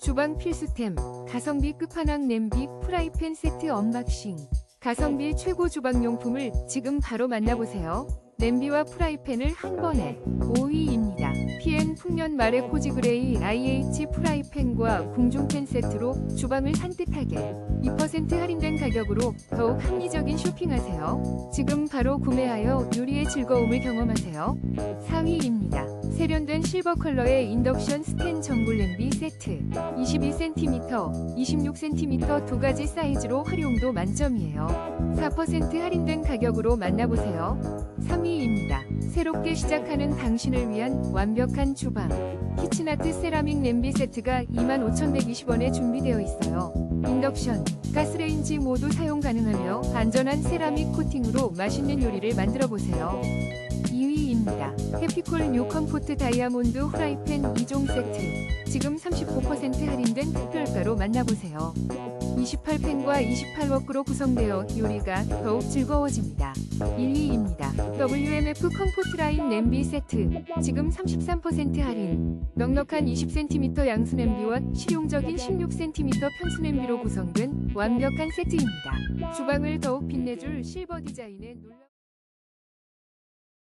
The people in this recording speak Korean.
주방 필수템, 가성비 끝판왕 냄비 프라이팬 세트 언박싱. 가성비 최고 주방용품을 지금 바로 만나보세요. 냄비와 프라이팬을 한 번에 5위입니다. PN 풍년 말의 코지그레이 IH 프라이팬과 궁중팬 세트로 주방을 산뜻하게 2% 할인된 가격으로 더욱 합리적인 쇼핑하세요. 지금 바로 구매하여 요리의 즐거움을 경험하세요. 4위입니다. 세련된 실버 컬러의 인덕션 스텐 전골 냄비 세트 22cm, 26cm 두 가지 사이즈로 활용도 만점이에요. 4% 할인된 가격으로 만나보세요. 3위입니다. 새롭게 시작하는 당신을 위한 완벽한 주방. 키친아트 세라믹 냄비 세트가 25,120원에 준비되어 있어요. 인덕션, 가스레인지 모두 사용 가능하며 안전한 세라믹 코팅으로 맛있는 요리를 만들어 보세요. 2위입니다. 해피콜 뉴 컴포트 다이아몬드 후라이팬 2종 세트. 지금 35% 할인된 특별가로 만나보세요. 28팬과 28워크로 구성되어 요리가 더욱 즐거워집니다. 1위입니다. WMF 컴포트 라인 냄비 세트. 지금 33% 할인. 넉넉한 20cm 양수 냄비와 실용적인 16cm 편수 냄비로 구성된 완벽한 세트입니다. 주방을 더욱 빛내줄 실버 디자인의 놀라